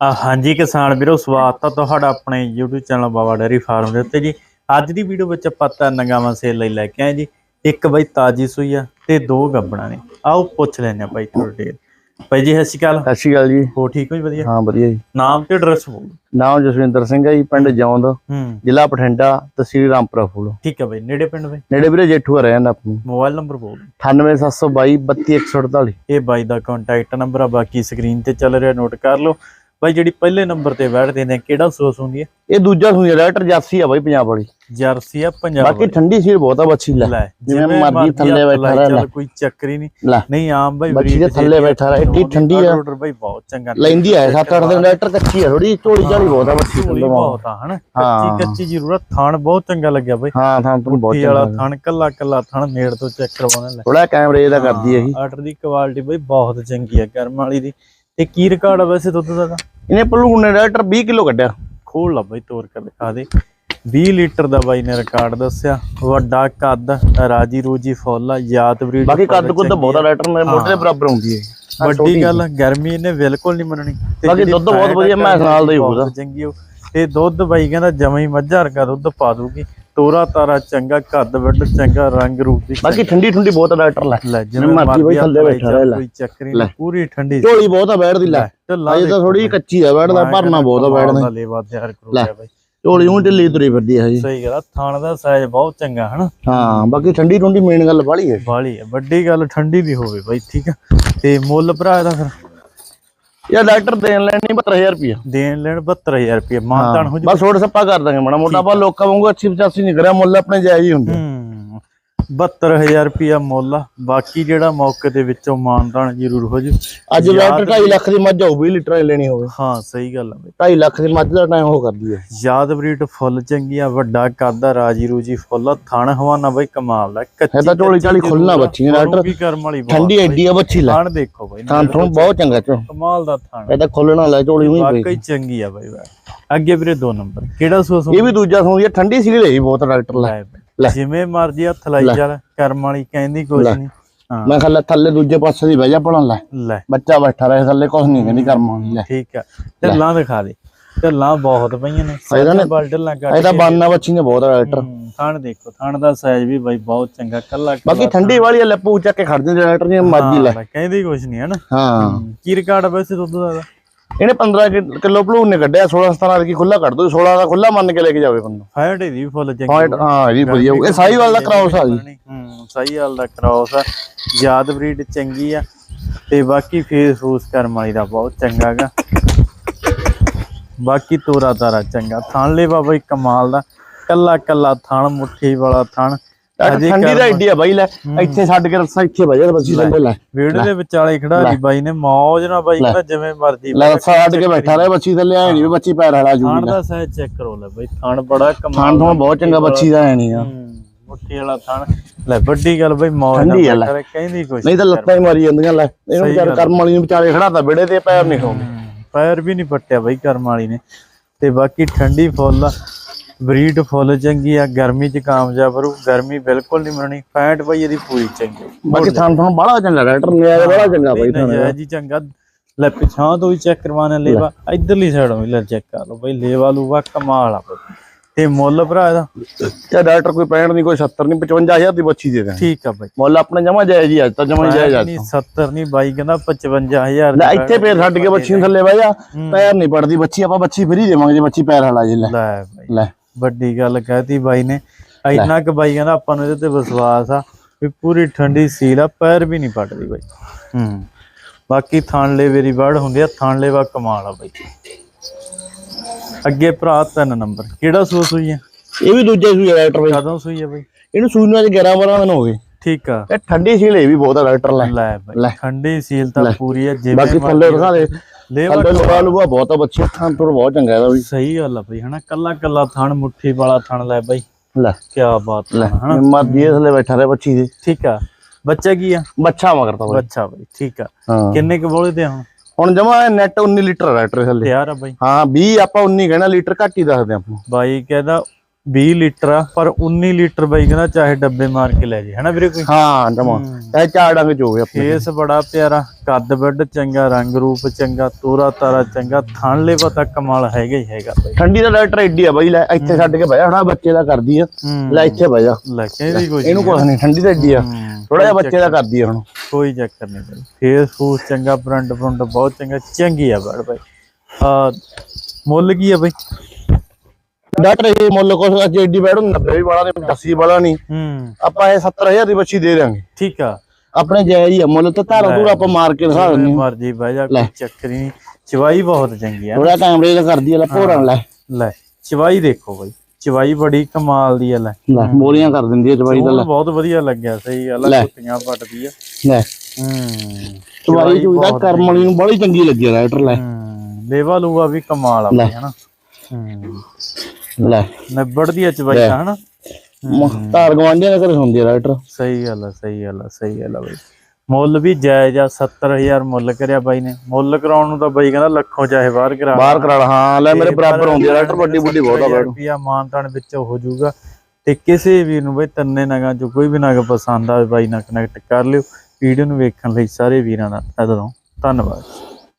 ਆ ਹਾਂਜੀ ਕਿਸਾਨ ਵੀਰੋ ਸਵਾਗਤ ਆ ਤੁਹਾਡਾ ਆਪਣੇ YouTube channel Baba dairy farm ਦੇ ਉੱਤੇ ਜੀ। ਅੱਜ ਦੀ ਵੀਡੀਓ ਵਿੱਚ ਆਪਾਂ ਤਾਂ ਨਗਾਵਾਂ ਸੇਲ ਲਈ ਲੈ ਕੇ ਆਏ ਜੀ। ਇੱਕ ਬਈ ਤਾਜੀ ਸੂਈ ਆ ਤੇ ਦੋ ਗੱਬਣਾ ਨੇ। ਆਓ ਪੁੱਛ ਲੈਣੇ ਆ ਬਾਈ ਤੁਹਾਡੇ ਬਾਈ ਜੀ ਸਤਿ ਸ਼੍ਰੀ ਅਕਾਲ। ਸਤਿ ਸ਼੍ਰੀ ਅਕਾਲ ਜੀ। ਹੋ ਠੀਕ ਹੋ ਜੀ ਵਧੀਆ? ਹਾਂ ਵਧੀਆ ਜੀ। ਨਾਮ ਤੇ ਐਡਰੈਸ ਬੋਲ ਨਾਮ ਜਸਵਿੰਦਰ ਸਿੰਘ ਹੈ ਜੀ ਪਿੰਡ ਜੌਂਦ ਹੂੰ। ਜ਼ਿਲ੍ਹਾ ਬਠਿੰਡਾ ਤਹਿਸੀਲ ਰਾਮਪੁਰਾ ਫੂਲ। ਠੀਕ ਹੈ ਬਾਈ ਨੇੜੇ ਪਿੰਡ ਬਾਈ? ਨੇੜੇ ਵੀਰੇ ਜੇਠੂਆ ਰਹਿੰਦਾ ਆਪਣੀ। ਮੋਬਾਈਲ ਨੰਬਰ ਬੋਲ 98722 32148 ਇਹ ਬਾਈ ਦਾ ਕੰਟੈਕਟ ਨੰਬਰ ਆ ਬਾਕੀ ਸਕਰੀਨ ਤੇ ਚੱਲ ਰਿਹਾ ਨੋਟ ਕਰ ਲਓ। ਬਾਈ ਜਿਹੜੀ ਪਹਿਲੇ ਨੰਬਰ ਤੇ ਬੈਠਦੇ ਨੇ ਕਿਹੜਾ ਸੋਸ ਹੁੰਦੀ ਹੈ ਇਹ ਦੂਜਾ ਸੂਈ ਰੈਟਰ ਜਾਸੀ ਆ ਬਾਈ ਪੰਜਾਬ ਵਾਲੀ। ਜਰਸੀ ਆ ਪੰਜਾਬ ਬਾਕੀ। ਠੰਡੀ ਸੀਰ ਬਹੁਤ ਆ ਬੱਚੀ ਲੈ। ਜਿਵੇਂ ਮਰਜ਼ੀ ਥੱਲੇ ਬੈਠਾ ਰਹਿ ਲੈ। ਕੋਈ ਚੱਕਰ ਨਹੀਂ। ਨਹੀਂ ਆਮ ਬਾਈ ਬੱਚੀ ਦੇ ਥੱਲੇ ਬੈਠਾ ਰਹਿ, ਉਹਦੀ ਠੰਡੀ ਆ। ਆਰਡਰ ਬਾਈ ਬਹੁਤ ਚੰਗਾ ਲੈਂਦੀ ਆ 7-8 ਦਿਨ ਰੈਟਰ ਕੱਚੀ ਆ ਥੋੜੀ ਝੋਲੀ ਝਾਲੀ ਬਹੁਤ ਆ ਬੱਚੀ ਥੱਲੇ ਬਹੁਤ। ਆ ਹਨਾ। ਕੱਚੀ ਕੱਚੀ ਜ਼ਰੂਰਤ ਥਾਣ ਬਹੁਤ ਚੰਗਾ ਲੱਗਿਆ ਬਾਈ। ਹਾਂ ਥਾਂ ਤੁਹਾਨੂੰ ਬਹੁਤ ਪੁੱਠੀ ਵਾਲਾ ਚੰਗਾ ਥਾਣ ਕੱਲਾ ਕੱਲਾ ਥਾਣ ਨੇੜ ਤੋਂ ਚੈੱਕ ਕਰਵਾਉਣਾ ਲੈ। ਥੋੜਾ ਕੈਮਰੇ ਦਾ ਕਰਦੀ ਹੈ ਇਹ। ਆਰਡਰ ਦੀ ਕੁਆਲਿਟੀ ਬਾਈ ਬਹੁਤ ਚੰਗੀ ਆ ਕਰਮ ਵਾਲੀ ਦੀ। ਤੇ ਕੀ ਰਿਕਾਰਡ ਆ ਵੈਸੇ ਦੁੱਧ ਦਾ? ਇਹਨੇ ਪਲੂਣ ਨੇ ਰੈਟਰ 20 ਕਿਲੋ ਕੱਢਿਆ। ਖੋਲ ਲਾ ਬਾਈ ਤੋਰ ਕੇ ਦਿਖਾ ਦੇ। 20 ਲੀਟਰ ਦਾ ਬਾਈ ਨੇ ਰਿਕਾਰਡ ਦੱਸਿਆ। ਵੱਡਾ ਕੱਦ ਰਾਜੀ ਰੋਜੀ ਫੁੱਲ ਆ ਯਾਦ ਬਰੀਡ ਬਾਕੀ ਕੱਦ ਕੁੱਦ ਬਹੁਤ ਆ। ਰੈਟਰ ਮੇਰੇ ਮੋਢੇ ਦੇ ਬਰਾਬਰ ਹੁੰਦੀ ਹੈ। ਵੱਡੀ ਗੱਲ ਗਰਮੀ ਇਹਨੇ ਬਿਲਕੁਲ ਨਹੀਂ ਮੰਨਣੀ। ਬਾਕੀ ਦੁੱਧ ਬਹੁਤ ਵਧੀਆ, ਮੈਸ ਨਾਲ ਦਾ ਹੀ ਹੋਊਗਾ। ਚੰਗੀ ਹੋਊ। ਤੇ ਦੁੱਧ ਬਾਈ ਕਹਿੰਦਾ ਜਮਾ ਹੀ ਮੱਝਾਂ ਵਰਗਾ ਦੁੱਧ ਪਾ ਦੂਗੀ। ਤੋਰਾ ਤਾਰਾ ਚੰਗਾ ਕੱਦ ਵੱਡ ਚੰਗਾ ਰੰਗ ਰੂਪ ਦੀ ਬਾਕੀ ਠੰਡੀ ਠੰਡੀ ਬਹੁਤ ਰੈਟਰ ਲੈ। ਲੈ ਜਿਵੇਂ ਮਰਜ਼ੀ ਬਾਈ ਥੱਲੇ ਬੈਠਾ ਰਹਿ ਲੈ। ਕੋਈ ਚੱਕਰ ਹੀ ਲੈ। ਨਹੀਂ ਪੂਰੀ ਠੰਡੀ ਝੋਲੀ ਬਹੁਤ ਆ ਬੈਠ ਦੀ ਲੈ ਅਜੇ ਤਾਂ ਥੋੜੀ ਕੱਚੀ ਆ ਬੈਠ ਦਾ ਭਰਨਾ ਬਹੁਤ ਆ ਬੈਠ ਦਾ ਲੇਵਾ ਤਿਆਰ ਕਰੂ ਲੈ। ਬਾਈ। ਝੋਲੀ ਉਹ ਢਿੱਲੀ ਤੁਰੀ ਫਿਰਦੀ ਹੈ ਜੀ ਸਹੀ ਗੱਲ ਆ ਥਾਣ ਦਾ ਸਾਈਜ਼ ਬਹੁਤ ਚੰਗਾ ਹਨਾ? ਹਾਂ ਬਾਕੀ ਠੰਡੀ ਠੰਡੀ ਮੇਨ ਗੱਲ ਬਾਲੀ ਹੈ ਬਾਲੀ ਹੈ ਵੱਡੀ ਗੱਲ ਠੰਡੀ ਦੀ ਹੋਵੇ ਬਾਈ ਠੀਕ ਆ। ਤੇ ਮੁੱਲ ਭਰਾ ਇਹਦਾ ਫਿਰ? ਯਾਰ ਡਾਕਟਰ ਦੇਣ ਲੈਣੀ 72000 ਰੁਪਏ ਦੇਣ ਲੈਣ 72000 ਰੁਪਏ ਮਾਨਤਾਨ ਹੋ ਜੂ। ਬਸ ਥੋੜਾ ਸੱਪਾ ਕਰ ਦਾਂਗੇ ਮਾੜਾ ਮੋਟਾ ਆਪਾਂ ਲੋਕਾਂ ਵਾਂਗੂ 80 85 ਨਹੀਂ ਕਰਿਆ ਮੁੱਲ ਆਪਣੇ ਜਾਇਜ਼ ਹੀ ਹੁੰਦੇ 72000 ਰੁਪਿਆ ਮੁੱਲ ਆ। ਬਾਕੀ ਜਿਹੜਾ ਮੌਕੇ ਦੇ ਵਿੱਚੋਂ ਮਾਨਤਾਨ ਜ਼ਰੂਰ ਹੋ ਜੂ। ਅੱਜ ਡਾਕਟਰ 2.5 ਲੱਖ ਦੀ ਮੱਝ ਹੋਊ 20 ਲੀਟਰ ਦੀ ਲੈਣੀ ਹੋਵੇ। ਹਾਂ ਸਹੀ ਗੱਲ ਆ ਬਾਈ। 2.5 ਲੱਖ ਦੀ ਮੱਝ ਦਾ ਟਾਈਮ ਉਹ ਕਰਦੀ ਹੈ। ਯਾਦ ਬਰੀਡ ਫੁੱਲ ਚੰਗੀ ਆ ਵੱਡਾ ਕੱਦ ਆ ਰਾਜੀ ਰੂਜੀ ਫੁੱਲ ਥਣ ਹਵਾਨਾ ਬਾਈ ਕਮਾਲ ਦਾ ਕੱਚੀ ਇਹ ਤਾਂ ਝੋਲੀ ਝਾਲੀ ਆ, ਬੱਚੀ ਡਾਕਟਰ। ਵੀ ਕਰਮ ਵਾਲੀ ਬਹੁਤ ਠੰਡੀ ਐਡੀ ਆ ਬੱਚੀ ਲੈ। ਥਣ ਦੇਖੋ ਬਾਈ। ਥਾਂ ਤੁਹਾਨੂੰ ਬਹੁਤ ਚੰਗਾ ਚੋ। ਕਮਾਲ ਦਾ ਥਣ। ਇਹ ਤਾਂ ਖੋਲਣਾ ਲੈ ਝੋਲੀ ਉਹੀ ਪਈ ਵਾਕਈ ਚੰਗੀ ਆ ਬਾਈ। ਅੱਗੇ ਵੀਰੇ ਦੋ ਨੰਬਰ। ਕਿਹੜਾ ਸੋਸ ਇਹ ਵੀ ਦੂਜਾ ਹੈ ਠੰਡੀ ਸੀ ਲਈ ਬਹੁਤ ਡਾਕਟਰ ਲੈ। ਲੈ। ਜਿਵੇਂ ਮਰਜ਼ੀ ਹੱਥ ਲਾਈ ਚੱਲ ਕਰਮ ਵਾਲੀ ਕਹਿੰਦੀ ਕੁਝ। ਨਹੀਂ ਹਾਂ। ਮੈਂ ਖੱਲੇ ਥੱਲੇ ਦੂਜੇ ਪਾਸੇ ਦੀ ਬਹਿ ਜਾ ਪੜਨ ਲੈ। ਲੈ। ਬੱਚਾ ਬੈਠਾ ਰਹੇ ਥੱਲੇ ਕੁਝ ਨਹੀਂ ਕਹਿੰਦੀ ਕਰਮਾਂ ਦੀ ਲੈ। ਠੀਕ ਆ। ਢੱਲਾਂ ਦਿਖਾ ਦੇ। ਢੱਲਾਂ ਬਹੁਤ ਪਈਆਂ ਨੇ। ਇਹਦਾ ਨਾ- ਢੱਲਾਂ ਕੱਟ ਇਹ ਤਾਂ ਬਾਨਾ ਬੱਚੀ ਨੇ ਬਹੁਤ ਡਾਕਟਰ ਹੂੰ, ਥਣ ਦੇਖੋ ਥਣ ਦਾ ਸਾਈਜ਼ ਵੀ ਬਾਈ ਬਹੁਤ ਚੰਗਾ ਕੱਲਾ ਬਾਕੀ ਠੰਡੀ ਵਾਲੀ ਲੈ ਪੂ ਚੱਕ ਕੇ ਖੜ ਜਾਂਦੇ ਡਾਕਟਰ ਜੀ ਮਰਜ਼ੀ ਲੈ। ਕਹਿੰਦੀ ਕੁਝ ਨਹੀਂ ਹਨਾ ਹਾਂ। ਕੀ ਰਿਕਾਰਡ ਵੈਸੇ ਦੁੱਧ ਦਾ। ਇਹਦਾ? ਇਹਨੇ 15 ਕਿ- ਕਿਲੋ ਭਲੂਣ ਨੇ ਕੱਢਿਆ 16 17 ਕੀ ਖੁੱਲਾ ਕੱਢ ਦੋ 16 ਦਾ ਖੁੱਲਾ ਮੰਨ ਕੇ ਲੈ ਕੇ ਜਾਵੇ ਬੰਦਾ। ਫੈਟ ਇਹਦੀ ਵੀ ਫੁੱਲ ਚੰਗੀ ਹਾਂ ਹਾਂ ਇਹ ਵਧੀਆ। ਇਹ ਸਾਈਵਾਲ ਦਾ ਕਰਾਉਸ ਆ ਜੀ। ਹੂੰ ਸਾਈਵਾਲ ਦਾ ਕ੍ਰਾਸ ਆ। ਯਾਦ ਬਰੀਡ ਚੰਗੀ ਆ। ਤੇ ਬਾਕੀ ਫੇਸ ਫੂਸ ਕਰਮ ਵਾਲੀ ਦਾ ਬਹੁਤ ਚੰਗਾ ਗਾ। ਬਾਕੀ ਤੋਰਾ ਤਾਰਾ ਚੰਗਾ। ਥਣ ਲੈ ਬਾਬਾ ਕਮਾਲ ਦਾ। ਕੱਲਾ ਕੱਲਾ ਥਣ ਮੁੱਠੀ ਵਾਲਾ ਥਣ। ਠੰਡੀ ਦਾ ਐਡੀ ਆ ਬਾਈ ਲੈ ਇੱਥੇ ਛੱਡ ਕੇ ਰਸਾ ਇੱਥੇ ਵਜੇ ਬੱਚੀ ਲੈ ਲੈ। ਵਿਹੜੇ ਦੇ ਵਿਚਾਲੇ ਖੜਾ ਲਈ ਬਾਈ ਨੇ ਮੌਜ ਨਾਲ ਬਾਈ ਕਹਿੰਦਾ ਜਿਵੇਂ ਮਰਜ਼ੀ ਲੈ ਰਸਾ ਛੱਡ ਕੇ ਬੈਠਾ ਰਹੇ ਬੱਚੀ ਥੱਲੇ ਐ ਨਹੀਂ ਵੀ ਬੱਚੀ ਪੈਰ ਹਲਾ ਜੂ ਥਣ ਦਾ ਸਾਈਜ਼ ਚੈੱਕ ਕਰੋ ਲੈ ਬਾਈ ਥਣ ਬੜਾ ਕਮਾਲ ਤੋਂ ਬਹੁਤ ਚੰਗਾ ਬੱਚੀ ਦਾ ਨਹੀਂ ਆ। ਮੁੱਠੀ ਵਾਲਾ ਥਣ। ਲੈ ਵੱਡੀ ਗੱਲ ਬਾਈ ਮੌਜ ਨਾਲ। ਕਰੇ ਕਹਿੰਦੀ ਕੁਛ ਨਹੀਂ ਤਾਂ ਲੱਤਾਂ ਹੀ ਮਾਰੀ ਜਾਂਦੀਆਂ ਲੈ। ਇਹਨੂੰ ਵਿਚਾਰ ਕਰਮ ਵਾਲੀ ਨੂੰ ਵਿਚਾਰੇ ਖੜਾ ਤਾਂ ਵਿੜੇ ਤੇ ਪੈਰ ਨਹੀਂ ਖੋਂਦੇ ਹੂੰ, ਪੈਰ ਵੀ ਨਹੀਂ ਪੱਟਿਆ ਬਾਈ ਕਰਮ ਵਾਲੀ ਨੇ। ਤੇ ਬਾਕੀ ਠੰਡੀ ਫੁੱਲ ਬਰੀਡ ਫੁੱਲ ਚੰਗੀ ਆ ਗਰਮੀ ਚ ਕਾਮਯਾਬ ਰੂ ਗਰਮੀ ਬਿਲਕੁਲ ਨਹੀਂ ਮਰਣੀ ਫੈਟ ਬਾਈ ਇਹਦੀ ਪੂਰੀ ਚੰਗੀ। ਬਾਕੀ ਥਾਂ ਥਾਂ ਬੜਾ ਚੰਗਾ ਡਾਕਟਰ ਨੇ ਬੜਾ ਚੰਗਾ ਬਾਈ ਥਾਂ ਜੀ ਚੰਗਾ। ਲੈ ਪਿਛਾਂ ਤੋਂ ਵੀ ਚੈੱਕ ਕਰਵਾਣਾ ਲੇਵਾ। ਇਧਰਲੀ ਸਾਈਡੋਂ ਵੀ ਲੈ ਚੈੱਕ ਕਰ ਲਓ ਬਾਈ ਲੇਵਾ ਲੂਵਾ ਕਮਾਲ ਆ ਬਾਈ। ਤੇ ਮੁੱਲ ਭਰਾ ਇਹਦਾ? ਤੇ ਡਾਕਟਰ ਕੋਈ 65 ਨਹੀਂ ਕੋਈ 70 ਨਹੀਂ 55000 ਦੀ ਬੱਚੀ ਦੇ ਦੇ ਠੀਕ ਆ ਬਾਈ। ਮੁੱਲ ਆਪਣੇ ਜਮਾ ਜਾਇਜ਼ ਹੀ ਅੱਜ ਤਾਂ ਜਮਾ ਜਾਇਜ਼ ਅੱਜ ਨਹੀਂ 70 ਨਹੀਂ ਬਾਈ ਕਹਿੰਦਾ 55000 ਲੈ ਇੱਥੇ ਪੈਰ ਛੱਡ ਕੇ ਬੱਚੀ ਥੱਲੇ ਬਹਿ ਜਾ ਪੈਰ ਨਹੀਂ ਪੜਦੀ ਬੱਚੀ ਆਪਾਂ ਬੱਚੀ ਫਰੀ ਦੇਵਾਂਗੇ ਜੇ ਬੱਚੀ ਪੈਰ ਹਲਾ ਜੇ ਲੈ ਬਾਈ। ਲੈ। ਵੱਡੀ ਗੱਲ ਕਹਿਤੀ ਬਾਈ ਨੇ। ਇੰਨਾ ਕੁ ਬਾਈ ਕਹਿੰਦਾ ਆਪਾਂ ਨੂੰ ਇਹਦੇ ਤੇ ਵਿਸ਼ਵਾਸ ਆ ਵੀ ਪੂਰੀ ਠੰਡੀ ਸੀਲ ਆ ਪੈਰ ਵੀ ਨਹੀਂ ਪੱਟਦੀ ਬਾਈ। ਹੂੰ। ਬਾਕੀ ਥਾਣਲੇ ਵੇਰੀ ਵਰਡ ਹੁੰਦੀ ਆ ਥਾਣਲੇ ਵਾ ਕਮਾਲ ਆ ਬਾਈ। ਅੱਗੇ ਭਰਾ ਤਿੰਨ ਨੰਬਰ ਕਿਹੜਾ ਸੂਸ ਹੋਈ ਆ? ਇਹ ਵੀ ਦੂਜੇ ਸੂਈ ਡਾਕਟਰ ਬਈ। ਕਦੋਂ ਸੂਈ ਆ ਬਾਈ? ਇਹਨੂੰ ਸੂਈ ਨੂੰ ਅੱਜ 11 12 ਦਿਨ ਹੋ ਗਏ। ਠੀਕ ਆ। ਇਹ ਠੰਡੀ ਸੀਲ ਇਹ ਵੀ ਬਹੁਤ ਆ ਡਾਕਟਰ ਲੈ। ਲੈ ਲੈ। ਬਾਈ ਠੰਡੀ ਸੀਲ ਤਾਂ ਪੂਰੀ ਆ ਜਿਵੇਂ ਬਾਕੀ ਥੱਲੇ ਦਿਖਾ ਦੇ। ਲੇਵਾ ਲੁਕਾ ਲੁਕਾ ਬਹੁਤ ਬੱਚੀ ਥਾਂ ਤੋਂ ਬਹੁਤ ਚੰਗਾ ਇਹਦਾ ਵੀ। ਸਹੀ ਗੱਲ ਆ ਬਾਈ ਹਨਾ? ਕੱਲਾ ਕੱਲਾ ਥਣ ਮੁੱਠੀ ਵਾਲਾ ਥਣ ਲੈ ਬਾਈ। ਲੈ। ਕੀ ਬਾਤ ਲੈ ਹਨਾ? ਮਰਦੀ ਇਹ ਥੱਲੇ ਬੈਠਾ ਰਹੇ ਬੱਚੀ ਦੇ। ਠੀਕ ਆ। ਬੱਚਾ ਕੀ ਆ? ਬੱਚਾ ਮਗਰ ਤਾਂ ਬਾਈ। ਬੱਚਾ ਬਾਈ ਠੀਕ ਆ। ਹਾਂ। ਕਿੰਨੇ ਕੁ ਬੋਲੇ ਤੇ ਹੁਣ? ਹੁਣ ਜਮਾ ਨੈਟ 19 ਲੀਟਰ ਡਾਕਟਰ ਥੱਲੇ। ਤਿਆਰ ਆ ਬਾਈ। ਹਾਂ 20 ਆਪਾਂ 19 ਕਹਿਣਾ ਲੀਟਰ ਘੱਟ ਹੀ ਦੱਸਦੇ ਆਪਾਂ। ਬਾਈ ਕਹਿੰਦਾ 20 ਲੀਟਰ ਆ ਪਰ 19 ਲੀਟਰ ਬਾਈ ਕਹਿੰਦਾ ਚਾਹੇ ਡੱਬੇ ਮਾਰ ਕੇ ਲੈ ਜੇ ਹਨਾ ਵੀਰੇ ਕੋਈ? ਹਾਂ ਜਮਾ। ਇਹ ਚਾਰ ਡੰਗ ਗਏ ਆਪਣੇ ਫੇਸ ਬੜਾ ਪਿਆਰਾ ਕੱਦ ਵੱਡ ਚੰਗਾ ਰੰਗ ਰੂਪ ਚੰਗਾ ਤੋਰਾ ਤਾਰਾ ਚੰਗਾ ਥਣ ਲੇਵਾ ਤਾਂ ਕਮਾਲ ਹੈਗਾ ਹੀ ਹੈਗਾ ਬਾਈ। ਠੰਡੀ ਦਾ ਡਾਕਟਰ ਐਡੀ ਆ ਬਾਈ ਲੈ ਇੱਥੇ ਛੱਡ ਕੇ ਬਹਿ ਹਣਾ ਬੱਚੇ ਦਾ ਕਰਦੀ ਆ। ਲੈ ਇੱਥੇ ਬਹਿ ਜਾ। ਲੈ ਕੇ ਵੀ ਕੋਈ ਇਹਨੂੰ ਕੁਛ ਨਹੀਂ ਠੰਡੀ ਤਾਂ ਐਡੀ ਆ। ਥੋੜਾ ਜਿਹਾ ਬੱਚੇ ਦਾ ਕਰਦੀ ਆ ਹੁਣ। ਕੋਈ ਚੱਕਰ ਨਹੀਂ ਬਾਈ। ਫੇਸ ਫੂਸ ਚੰਗਾ ਫਰੰਟ ਫਰੰਟ ਬਹੁਤ ਚੰਗਾ ਚੰਗੀ ਆ ਬੜ ਬਾਈ। ਆ ਮੁੱਲ ਕੀ ਆ ਬਾਈ? ਡਾਕਟਰ ਇਹ ਮੁੱਲ ਕੁਛ ਅੱਜ ਐਡੀ ਬੈਠ 90 ਵੀ ਵਾਲਾ ਨਹੀਂ 80 ਵਾਲਾ ਨਹੀਂ। ਹੂੰ। ਆਪਾਂ ਇਹ 70000 ਦੀ ਬੱਚੀ ਦੇ ਦਿਆਂਗੇ। ਠੀਕ ਆ। ਆਪਣੇ ਜਾਇਜ਼ ਹੀ ਆ ਮੁੱਲ ਤੇ ਧਾਰਾ ਧੂਰਾ ਆਪਾਂ ਮਾਰ ਕੇ ਦਿਖਾ ਦਿੰਦੇ ਮਰਜ਼ੀ ਬਹਿ ਜਾ ਕੋਈ ਚੱਕਰ ਨਹੀਂ। ਚਵਾਈ ਬਹੁਤ ਚੰਗੀ ਆ। ਥੋੜਾ ਕੈਮਰੇ ਦਾ ਕਰਦੀ ਆ ਲੈ ਭੋਰਨ ਲੈ। ਲੈ ਚਵਾਈ ਦੇਖੋ ਬਾਈ। ਚਵਾਈ ਬੜੀ ਕਮਾਲ ਦੀ ਆ ਲੈ। ਲੈ ਮੋਰੀਆਂ ਕਰ ਦਿੰਦੀ ਆ ਜਵਾਈ ਦਾ ਉਹ ਬਹੁਤ ਵਧੀਆ ਲੱਗਿਆ ਸਹੀ ਗੱਲ ਆ ਲੈ। ਕੁੱਟੀਆਂ ਪੱਟਦੀ ਆ। ਲੈ। ਹੂੰ ਚਵਾਈ ਚੂਈ ਦਾ ਕਰਮ ਵਾਲੀ ਨੂੰ ਬੜੀ ਚੰਗੀ ਲੱਗੀ ਰਾਈਟਰ ਲੈ। ਲੇਵਾ ਲੂਆ ਵੀ ਕਮਾਲ ਆ ਬਾਈ ਹਨਾ। ਹੂੰ। ਲੈ। ਨਿਬੜਦੀ ਆ ਚਵਾਈ ਹਨਾ? ਮ- ਧਾਰ ਗਵਾਂਢੀਆਂ ਦੇ ਘਰੇ ਹੁੰਦੀ ਆ ਰਾਈਟਰ। ਸਹੀ ਗੱਲ ਆ ਸਹੀ ਗੱਲ ਆ ਸਹੀ ਗੱਲ ਆ ਬਾਈ। ਮੁੱਲ ਵੀ ਜਾਇਜ਼ ਆ 70000 ਮੁੱਲ ਕਰਿਆ ਬਾਈ ਨੇ। ਮੁੱਲ ਕਰਾਉਣ ਨੂੰ ਤਾਂ ਬਾਈ ਕਹਿੰਦਾ ਲੱਖੋਂ ਚਾਹੇ ਬਾਹਰ ਕਰਾ ਬਾਹਰ ਕਰਾ ਹਾਂ ਲੈ ਮੇਰੇ ਬਰਾਬਰ ਹੁੰਦੀ ਆ ਰਾਈਟਰ ਵੱਡੀ ਵੱਡੀ ਬਹੁਤ ਆ ਬੈਠ ਰੁਪਿਆ ਮਾਨਤਾਨ ਵਿੱਚ ਹੋ ਜਾਊਗਾ ਤੇ ਕਿਸੇ ਵੀ ਨੂੰ ਬਈ ਤੰਨੇ ਨਗਾਂ ਚੋਂ ਕੋਈ ਵੀ ਨਗ ਪਸੰਦ ਆਵੇ ਬਾਈ ਨਾਲ ਕਨੈਕਟ ਕਰ ਲਿਓ। ਵੀਡੀਓ ਨੂੰ ਵੇਖਣ ਲਈ ਸਾਰੇ ਵੀਰਾਂ ਦਾ ਧੰਨਵਾਦ। ਧੰਨਵਾਦ।